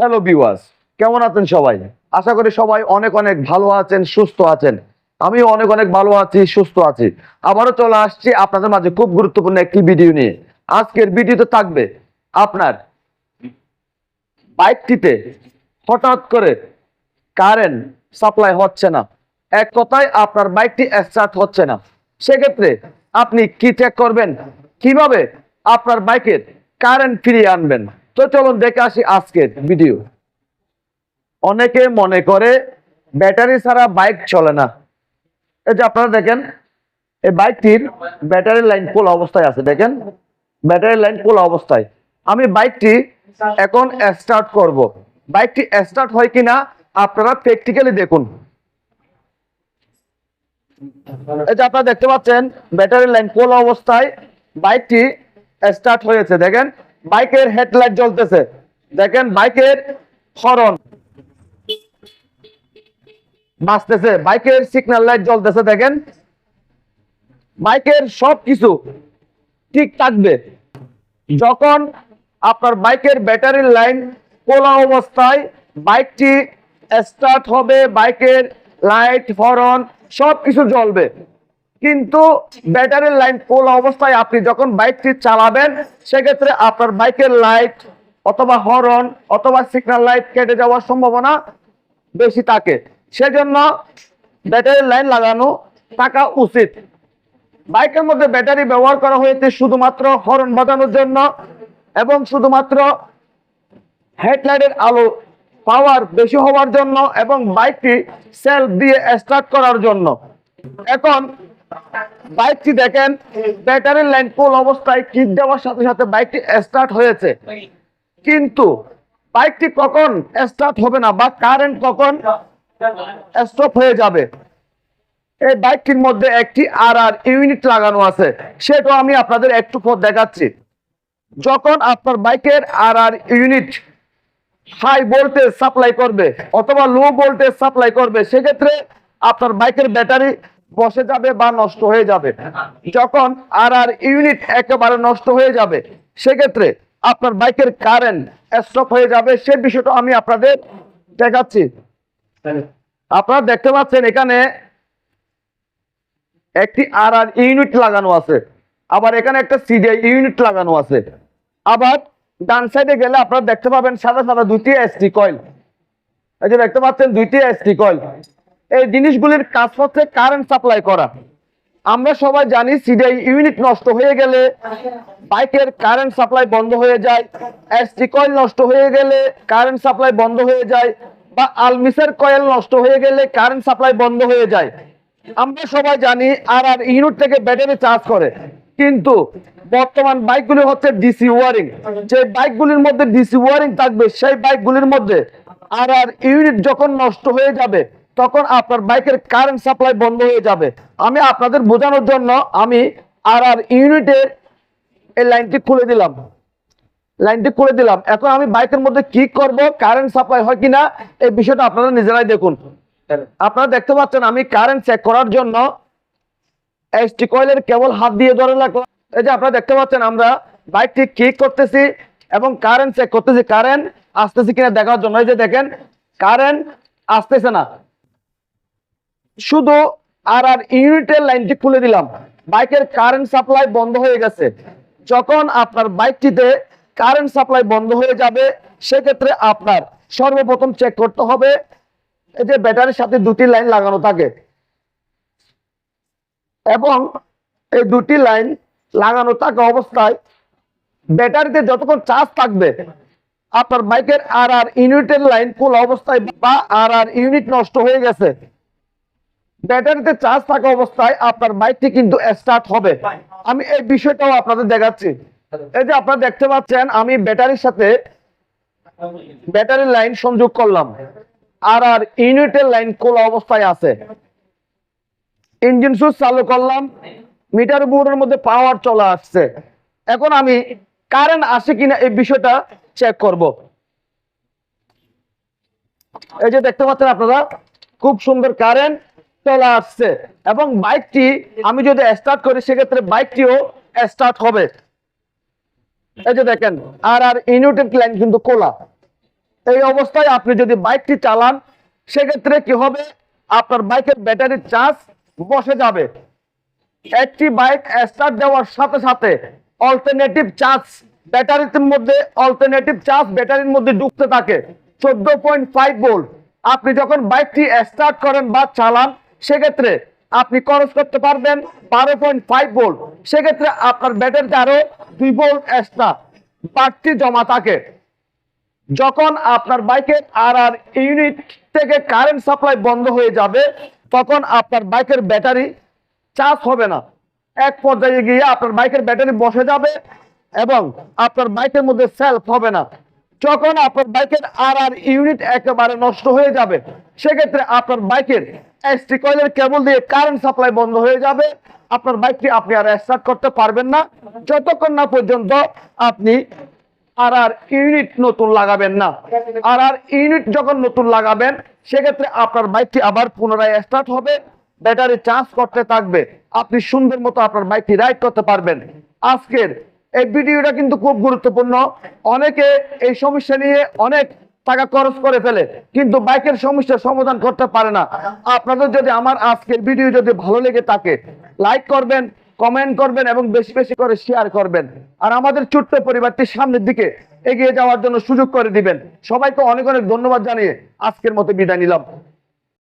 Hello বিওয়াস কেমন আছেন সবাই? আশা করি সবাই অনেক অনেক ভালো আছেন, সুস্থ আছেন। আমিও অনেক অনেক ভালো আছি, সুস্থ আছি। আবারও চলে আসছি আপনাদের মাঝে খুব গুরুত্বপূর্ণ একটি ভিডিও নিয়ে। আজকের ভিডিওতে থাকবে আপনার বাইকটিতে হঠাৎ করে কারেন্ট সাপ্লাই হচ্ছে না। এক কথায় আপনার বাইকটি স্টার্ট হচ্ছে না। সেক্ষেত্রে আপনি কি চেক করবেন? কীভাবে আপনার বাইকের কারেন্ট ফিরিয়ে আনবেন? তো চলুন দেখে আসি আজকের ভিডিও অনেকে মনে করে ব্যাটারি ছাড়া বাইক চলে না। এই যে আপনারা দেখেন, এই বাইকটির ব্যাটারি লাইন ফুল অবস্থায় আছে, দেখেন। ব্যাটারি লাইন ফুল অবস্থায়। আমি বাইকটি এখন স্টার্ট করব। বাইকটি স্টার্ট হয় কিনা আপনারা প্র্যাকটিক্যালি দেখুন। এই যে আপনারা দেখতে পাচ্ছেন, ব্যাটারি লাইন ফুল অবস্থায় বাইকটি স্টার্ট হয়েছে, দেখেন। বাইকের হেডলাইট জ্বলতেছে। দেখেন বাইকের হরন বাঁচতেছে, বাইকের সিগন্যাল লাইট জ্বলতেছে, দেখেন। বাইকের সব কিছু ঠিক থাকবে। যখন আপনার বাইকের ব্যাটারির লাইন খোলা অবস্থায় বাইকটি স্টার্ট হবে, বাইকের লাইট হরন সব কিছু জ্বলবে। কিন্তু ব্যাটারির লাইন খোলা অবস্থায় আপনি যখন বাইকটি চালাবেন, সেক্ষেত্রে আপনার বাইকের লাইট অথবা হরন অথবা সিগন্যাল লাইট কেটে যাওয়ার সম্ভাবনা বেশি থাকে। সেজন্য ব্যাটারির লাইন লাগানো থাকা উচিত। বাইকের মধ্যে ব্যাটারি ব্যবহার করা হয়েছে শুধুমাত্র হরন বাজানোর জন্য এবং শুধুমাত্র হেডলাইটের আলো পাওয়ার বেশি হওয়ার জন্য এবং বাইকটি সেলফ দিয়ে স্টার্ট করার জন্য। এখন বাইকটি দেখেন ব্যাটারির লাইন ফুল অবস্থায় কিক দেওয়ার সাথে সাথে বাইকটি স্টার্ট হয়েছে। কিন্তু বাইকটি কখন স্টার্ট হবে না বা কারেন্ট কখন স্টপ হয়ে যাবে? এই বাইকটির মধ্যে একটি আর আর ইউনিট লাগানো আছে। সেটা আমি আপনাদের একটু পর দেখাচ্ছি। যখন আপনার বাইকের R R unit high voltage supply করবে অথবা লো ভোল্টেজ সাপ্লাই করবে, সেক্ষেত্রে আপনার বাইকের ব্যাটারি বসে যাবে বা নষ্ট হয়ে যাবে। যখন আর আর ইউনিট একেবারে নষ্ট হয়ে যাবে সেক্ষেত্রে আপনার বাইকের কারেন্ট স্টপ হয়ে যাবে। সে বিষয়টা আমি আপনাদের দেখাচ্ছি। আপনারা দেখতে পাচ্ছেন এখানে একটি আর আর ইউনিট লাগানো আছে। আবার এখানে একটা সিডিআই ইউনিট লাগানো আছে। আবার ডান সাইডে গেলে আপনারা দেখতে পাবেন সাদা সাদা দুইটি এসটি কয়েল এই যে দেখতে পাচ্ছেন দুইটি এসটি কয়েল এই জিনিসগুলির কাজ হচ্ছে কারেন্ট সাপ্লাই করা। আমরা সবাই জানি সিডিআই ইউনিট নষ্ট হয়ে গেলে বাইকের কারেন্ট সাপ্লাই বন্ধ হয়ে যায় এসটি কয়েল নষ্ট হয়ে গেলে কারেন্ট সাপ্লাই বন্ধ হয়ে যায় বা আলমিসের কয়েল নষ্ট হয়ে গেলে কারেন্ট সাপ্লাই বন্ধ হয়ে যায়। আমরা সবাই জানি আর আর ইউনিট থেকে ব্যাটারি চার্জ করে, কিন্তু বর্তমান বাইকগুলি হচ্ছে ডিসি ওয়ারিং যে বাইকগুলির মধ্যে ডিসি ওয়ারিং থাকবে, সেই বাইকগুলির মধ্যে আর আর ইউনিট যখন নষ্ট হয়ে যাবে তখন আপনার বাইকের কারেন্ট সাপ্লাই বন্ধ হয়ে যাবে। আমি আপনাদের বোঝানোর জন্য আমি আর আর ইউনিটের এই লাইনটি খুলে দিলাম। লাইনটি খুলে দিলাম। এখন আমি বাইকের মধ্যে কি করব কারেন্ট সাপ্লাই হয় কিনা, এই বিষয়টা আপনারা নিজেরাই দেখুন। আপনারা দেখতে পাচ্ছেন আমি কারেন্ট চেক করার জন্য এসটি কয়েলের কেবল হাত দিয়ে ধরে রাখলাম। এই যে আপনারা দেখতে পাচ্ছেন আমরা বাইকটি কিক করতেছি এবং কারেন্ট চেক করতেছি। কারেন্ট আসতেছে কিনা দেখার জন্য। এই যে দেখেন কারেন্ট আসতেছে না। শুধু আর আর ইউনিটের লাইনটি খুলে দিলাম। বাইকের কারেন্ট সাপ্লাই বন্ধ হয়ে গেছে। যখন আপনার বাইকটিতে কারেন্ট সাপ্লাই বন্ধ হয়ে যাবে, সেক্ষেত্রে আপনার সর্বপ্রথম চেক করতে হবে, এই যে ব্যাটারির সাথে দুটি লাইন লাগানো থাকে। এবং এই দুটি লাইন লাগানো থাকা অবস্থায় ব্যাটারিতে যতক্ষণ চার্জ থাকবে, আপনার বাইকের আর আর ইউনিটের লাইন ফুল অবস্থায় বা আর আর ইউনিট নষ্ট হয়ে গেছে। ব্যাটারিতে চার্জ থাকা অবস্থায় আপনার মাইকটি কিন্তু স্টার্ট হবে। আমি এই বিষয়টাও আপনাদের দেখাচ্ছি। এই যে আপনারা দেখতে পাচ্ছেন, আমি ব্যাটারির সাথে ব্যাটারির লাইন সংযোগ করলাম। আর আর ইউনিটের লাইন খোলা অবস্থায় আছে। ইঞ্জিন সুইচ চালু করলাম। মিটার বোর্ডের মধ্যে পাওয়ার চলে আসছে। এখন আমি কারেন্ট আসে কিনা এই বিষয়টা চেক করব। এই যে দেখতে পাচ্ছেন আপনারা, খুব সুন্দর কারেন্ট চলে আসছে। এবং বাইকটি আমি যদি স্টার্ট করি, সেক্ষেত্রে বাইকটিও স্টার্ট হবে। এই যে দেখেন আর আর ইউনিটের লাইন কিন্তু খোলা। এই অবস্থায় আপনি যদি বাইকটি চালান, সেক্ষেত্রে কি হবে? আপনার বাইকের ব্যাটারির চার্জ বসে যাবে। একটি বাইক স্টার্ট দেওয়ার সাথে সাথে অল্টারনেটিভ চার্জ ব্যাটারির মধ্যে অল্টারনেটিভ চার্জ ব্যাটারির মধ্যে ঢুকতে থাকে। চোদ্দ পয়েন্ট ফাইভ ভোল্ট আপনি যখন বাইকটি স্টার্ট করেন বা চালান সেক্ষেত্রে আপনি খরচ করতে পারবেন বারো পয়েন্ট ফাইভ ভোল্ট সেক্ষেত্রে আপনার ব্যাটারিতে আরও দুই ভোল্ট এক্সট্রা বাড়তি জমা থাকে। যখন আপনার বাইকের আর আর ইউনিট থেকে কারেন্ট সাপ্লাই বন্ধ হয়ে যাবে, তখন আপনার বাইকের ব্যাটারি চার্জ হবে না। এক পর্যায়ে গিয়ে আপনার বাইকের ব্যাটারি বসে যাবে এবং আপনার বাইকের মধ্যে সেলফ হবে না। যখন আপনার বাইকের আর আর ইউনিট একেবারে নষ্ট হয়ে যাবে, সেক্ষেত্রে আপনার বাইকের এসটি কয়েলের কেবল দিয়ে কারেন্ট সাপ্লাই বন্ধ হয়ে যাবে। আপনার বাইকটি আপনি আর স্টার্ট করতে পারবেন না। যতক্ষণ না পর্যন্ত আপনি আর আর ইউনিট নতুন লাগাবেন না। আর আর ইউনিট যখন নতুন লাগাবেন, সেক্ষেত্রে আপনার বাইকটি আবার পুনরায় স্টার্ট হবে। ব্যাটারি চার্জ করতে থাকবে। আপনি সুন্দর মতো আপনার বাইকটি রাইড করতে পারবেন। আজকের এই ভিডিওটা কিন্তু খুব গুরুত্বপূর্ণ। অনেকে এই সমস্যা নিয়ে অনেক টাকা খরচ করে ফেলে, কিন্তু বাইকের সমস্যার সমাধান করতে পারে না। আপনাদের যদি আমার আজকের ভিডিও যদি ভালো লেগে থাকে লাইক করবেন কমেন্ট করবেন এবং বেশি বেশি করে শেয়ার করবেন। আর আমাদের ছোট্ট পরিবারটি সামনের দিকে এগিয়ে যাওয়ার জন্য সুযোগ করে দিবেন। সবাইকে অনেক অনেক ধন্যবাদ জানিয়ে আজকের মতো বিদায় নিলাম।